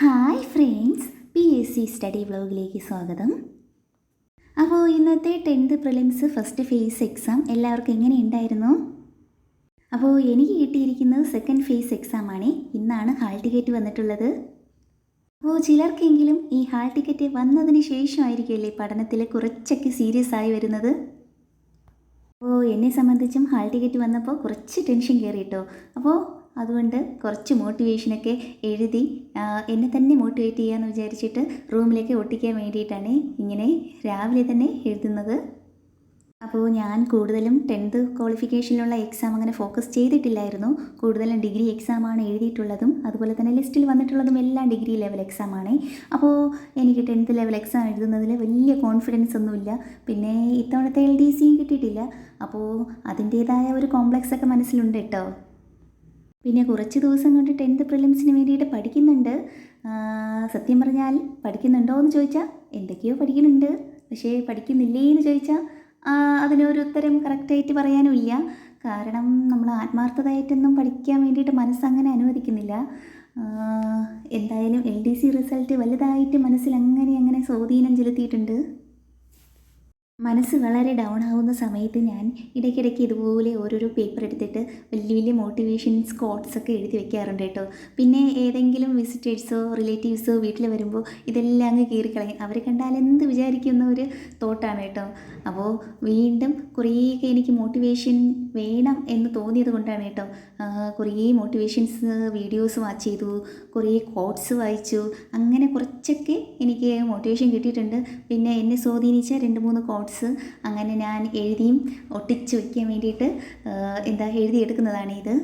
Hi friends P S C study വ്ലോഗിലേക്ക് സ്വാഗതം. അപ്പോൾ ഇന്നത്തെ tenth prelims first phase exam എല്ലാവർക്കും എങ്ങനെ ഉണ്ടായിരുന്നു? അപ്പോൾ എനിക്ക് കിട്ടിയിരിക്കുന്നത് സെക്കൻഡ് ഫേസ് എക്സാമാണ് ഇന്നാണ് ഹാൾ ടിക്കറ്റ് വന്നിട്ടുള്ളത്. അപ്പോൾ ചിലർക്കെങ്കിലും ഈ ഹാൾ ടിക്കറ്റ് വന്നതിന് ശേഷമായിരിക്കുമല്ലേ പഠനത്തിൽ കുറച്ചൊക്കെ സീരിയസ് ആയി വരുന്നത്? അപ്പോൾ എന്നെ സംബന്ധിച്ചും ഹാൾ ടിക്കറ്റ് വന്നപ്പോൾ കുറച്ച് ടെൻഷൻ കയറി കേട്ടോ അപ്പോൾ അതുകൊണ്ട് കുറച്ച് മോട്ടിവേഷനൊക്കെ എഴുതി എന്നെ തന്നെ മോട്ടിവേറ്റ് ചെയ്യാമെന്ന് വിചാരിച്ചിട്ട് റൂമിലേക്ക് ഒട്ടിക്കാൻ വേണ്ടിയിട്ടാണ് ഇങ്ങനെ രാവിലെ തന്നെ എഴുതുന്നത്. അപ്പോൾ ഞാൻ കൂടുതലും ടെൻത്ത് ക്വാളിഫിക്കേഷനിലുള്ള എക്സാം അങ്ങനെ ഫോക്കസ് ചെയ്തിട്ടില്ലായിരുന്നു. കൂടുതലും ഡിഗ്രി എക്സാമാണ് എഴുതിയിട്ടുള്ളതും അതുപോലെ തന്നെ ലിസ്റ്റിൽ വന്നിട്ടുള്ളതും എല്ലാം ഡിഗ്രി ലെവൽ എക്സാമാണ് അപ്പോൾ എനിക്ക് ടെൻത്ത് ലെവൽ എക്സാം എഴുതുന്നതിൽ വലിയ കോൺഫിഡൻസ് ഒന്നുമില്ല. പിന്നെ ഇത്തവണത്തെ എൽ ഡി സിയും കിട്ടിയിട്ടില്ല. അപ്പോൾ അതിന്റേതായ ഒരു കോംപ്ലക്സ് ഒക്കെ മനസ്സിലുണ്ട് കേട്ടോ പിന്നെ കുറച്ച് ദിവസം കൊണ്ട് ടെൻത്ത് പ്രിലിംസിന് വേണ്ടിയിട്ട് പഠിക്കുന്നുണ്ട്. സത്യം പറഞ്ഞാൽ പഠിക്കുന്നുണ്ടോ എന്ന് ചോദിച്ചാൽ എന്തൊക്കെയോ പഠിക്കുന്നുണ്ട്. പക്ഷേ പഠിക്കുന്നില്ലേ എന്ന് ചോദിച്ചാൽ അതിനൊരു ഉത്തരം കറക്റ്റായിട്ട് പറയാനും ഇല്ല കാരണം നമ്മൾ ആത്മാർത്ഥതയായിട്ടൊന്നും പഠിക്കാൻ വേണ്ടിയിട്ട് മനസ്സങ്ങനെ അനുവദിക്കുന്നില്ല. എന്തായാലും എൽ ഡി സി റിസൾട്ട് വലുതായിട്ട് മനസ്സിൽ അങ്ങനെ അങ്ങനെ സ്വാധീനം ചെലുത്തിയിട്ടുണ്ട്. മനസ്സ് വളരെ ഡൗൺ ആവുന്ന സമയത്ത് ഞാൻ ഇടയ്ക്കിടയ്ക്ക് ഇതുപോലെ ഓരോരോ പേപ്പർ എടുത്തിട്ട് വലിയ വലിയ മോട്ടിവേഷൻ സ്കോട്ട്സ് ഒക്കെ എഴുതി വെക്കാറുണ്ട് കേട്ടോ. പിന്നെ ഏതെങ്കിലും വിസിറ്റേഴ്സോ റിലേറ്റീവ്സോ വീട്ടിൽ വരുമ്പോൾ ഇതെല്ലാം അങ്ങ് കീറിക്കളയും അവർ കണ്ടാൽ എന്ത് വിചാരിക്കുന്ന ഒരു തോട്ടാണ് കേട്ടോ. അപ്പോൾ വീണ്ടും കുറേയൊക്കെ എനിക്ക് മോട്ടിവേഷൻ വേണം എന്ന് തോന്നിയത് കൊണ്ടാണ് കേട്ടോ. കുറേ മോട്ടിവേഷൻസ് വീഡിയോസ് വാച്ച് ചെയ്തു കുറേ കോട്ട്സ് വായിച്ചു അങ്ങനെ കുറച്ചൊക്കെ എനിക്ക് മോട്ടിവേഷൻ കിട്ടിയിട്ടുണ്ട്. പിന്നെ എന്നെ സ്വാധീനിച്ച രണ്ട് മൂന്ന് കോട്ട്സ് അങ്ങനെ ഞാൻ എഴുതിയും ഒട്ടിച്ചു വയ്ക്കാൻ വേണ്ടിയിട്ട് എന്താ എഴുതിയെടുക്കുന്നതാണ് ഇത്.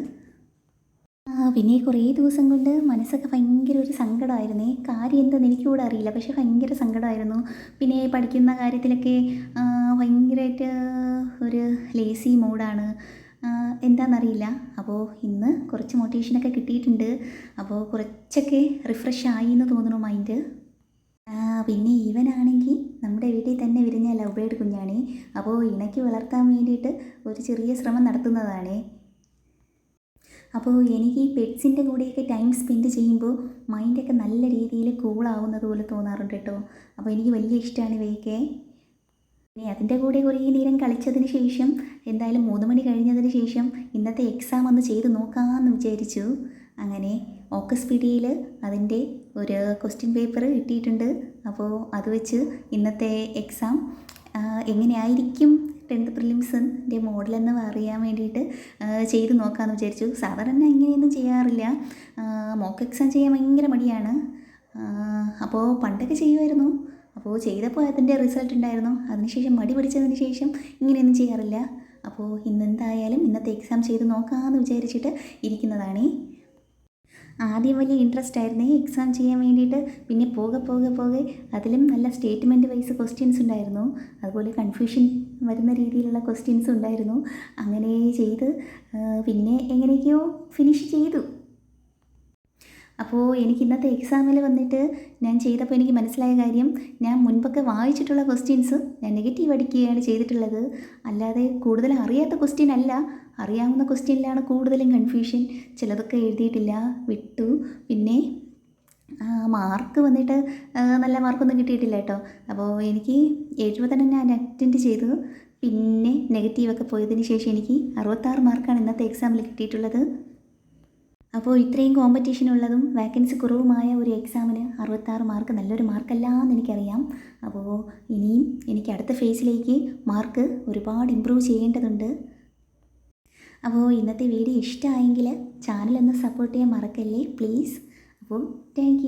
പിന്നെ കുറേ ദിവസം കൊണ്ട് മനസ്സൊക്കെ ഭയങ്കര ഒരു സങ്കടമായിരുന്നേ. കാര്യം എന്താണെന്ന് എനിക്ക് കൂടെ അറിയില്ല. പക്ഷേ ഭയങ്കര സങ്കടമായിരുന്നു. പിന്നെ പഠിക്കുന്ന കാര്യത്തിലൊക്കെ ഭയങ്കരമായിട്ട് ഒരു ലേസി മൂഡാണ് എന്താണെന്നറിയില്ല അപ്പോൾ ഇന്ന് കുറച്ച് മോട്ടിവേഷനൊക്കെ കിട്ടിയിട്ടുണ്ട്. അപ്പോൾ കുറച്ചൊക്കെ റിഫ്രഷ് ആയി എന്ന് തോന്നുന്നു മൈൻഡ് പിന്നെ ഇവനാണെങ്കിൽ നമ്മുടെ വീട്ടിൽ തന്നെ വിരിഞ്ഞ ലവ് കുഞ്ഞാണേ. അപ്പോൾ ഇണയ്ക്ക് വളർത്താൻ വേണ്ടിയിട്ട് ഒരു ചെറിയ ശ്രമം നടത്തുന്നതാണേ. അപ്പോൾ എനിക്ക് ഈ പെറ്റ്സിന്റെ കൂടെയൊക്കെ ടൈം സ്പെൻഡ് ചെയ്യുമ്പോൾ മൈൻഡൊക്കെ നല്ല രീതിയിൽ കൂളാവുന്നത് പോലെ തോന്നാറുണ്ട് കേട്ടോ. അപ്പോൾ എനിക്ക് വലിയ ഇഷ്ടമാണ് ഇവയൊക്കെ. പിന്നെ അതിന്റെ കൂടെ കുറേ നേരം കളിച്ചതിന് ശേഷം എന്തായാലും മൂന്ന് മണി കഴിഞ്ഞതിന് ശേഷം ഇന്നത്തെ എക്സാം ഒന്ന് ചെയ്ത് നോക്കാമെന്ന് വിചാരിച്ചു. അങ്ങനെ ഓക്കസ് പി ഡിയിൽ അതിന്റെ ഒരു ക്വസ്റ്റ്യൻ പേപ്പർ കിട്ടിയിട്ടുണ്ട്. അപ്പോൾ അത് വെച്ച് ഇന്നത്തെ എക്സാം എങ്ങനെയായിരിക്കും ടെൻത്ത് പ്രിലിംസിന്റെ എന്ന് അറിയാൻ വേണ്ടിയിട്ട് ചെയ്ത് നോക്കാമെന്ന് വിചാരിച്ചു. സാധാരണ ഇങ്ങനെയൊന്നും ചെയ്യാറില്ല. മോക്ക് എക്സാം ചെയ്യാൻ ഭയങ്കര മടിയാണ്. അപ്പോൾ പണ്ടൊക്കെ ചെയ്യുമായിരുന്നു. അപ്പോൾ ചെയ്തപ്പോൾ അതിന്റെ റിസൾട്ട് ഉണ്ടായിരുന്നു. അതിനുശേഷം മടി പിടിച്ചതിന് ശേഷം ഇങ്ങനെയൊന്നും ചെയ്യാറില്ല. അപ്പോൾ ഇന്നെന്തായാലും ഇന്നത്തെ എക്സാം ചെയ്ത് നോക്കാമെന്ന് വിചാരിച്ചിട്ട് ഇരിക്കുന്നതാണേ. ആദ്യം വലിയ ഇൻട്രസ്റ്റ് ആയിരുന്നേ. എക്സാം ചെയ്യാൻ വേണ്ടിയിട്ട് പിന്നെ പോകെ പോകെ പോകെ അതിലും നല്ല സ്റ്റേറ്റ്മെന്റ് വൈസ് ക്വസ്റ്റ്യൻസ് ഉണ്ടായിരുന്നു. അതുപോലെ കൺഫ്യൂഷൻ വരുന്ന രീതിയിലുള്ള ക്വസ്റ്റ്യൻസ് ഉണ്ടായിരുന്നു. അങ്ങനെ ചെയ്ത് പിന്നെ എങ്ങനെയൊക്കെയോ ഫിനിഷ് ചെയ്തു. അപ്പോൾ എനിക്ക് ഇന്നത്തെ എക്സാമിൽ വന്നിട്ട് ഞാൻ ചെയ്തപ്പോൾ എനിക്ക് മനസ്സിലായ കാര്യം ഞാൻ മുൻപൊക്കെ വായിച്ചിട്ടുള്ള ക്വസ്റ്റ്യൻസ് ഞാൻ നെഗറ്റീവ് അടിക്കുകയാണ് ചെയ്തിട്ടുള്ളത്. അല്ലാതെ കൂടുതൽ അറിയാത്ത ക്വസ്റ്റ്യൻ അല്ല. അറിയാവുന്ന ക്വസ്റ്റ്യനിലാണ് കൂടുതലും കൺഫ്യൂഷൻ ചിലതൊക്കെ എഴുതിയിട്ടില്ല വിട്ടു. പിന്നെ മാർക്ക് വന്നിട്ട് നല്ല മാർക്കൊന്നും കിട്ടിയിട്ടില്ല കേട്ടോ. അപ്പോൾ എനിക്ക് എഴുപതെണ്ണം ഞാൻ അറ്റൻഡ് ചെയ്തു. പിന്നെ നെഗറ്റീവൊക്കെ പോയതിന് ശേഷം എനിക്ക് അറുപത്താറ് മാർക്കാണ് ഇന്നത്തെ എക്സാമിൽ കിട്ടിയിട്ടുള്ളത്. അപ്പോൾ ഇത്രയും കോമ്പറ്റീഷൻ ഉള്ളതും വാക്കൻസി കുറവുമായ ഒരു എക്സാമിന് അറുപത്താറ് മാർക്ക് നല്ലൊരു മാർക്കല്ല എന്ന് എനിക്കറിയാം. അപ്പോൾ ഇനിയും എനിക്ക് അടുത്ത ഫേസിലേക്ക് മാർക്ക് ഒരുപാട് ഇമ്പ്രൂവ് ചെയ്യേണ്ടതുണ്ട്. അപ്പോൾ ഇന്നത്തെ വീഡിയോ ഇഷ്ടമായെങ്കിൽ ചാനലൊന്ന് സപ്പോർട്ട് ചെയ്യാൻ മറക്കല്ലേ? പ്ലീസ് അപ്പോൾ താങ്ക്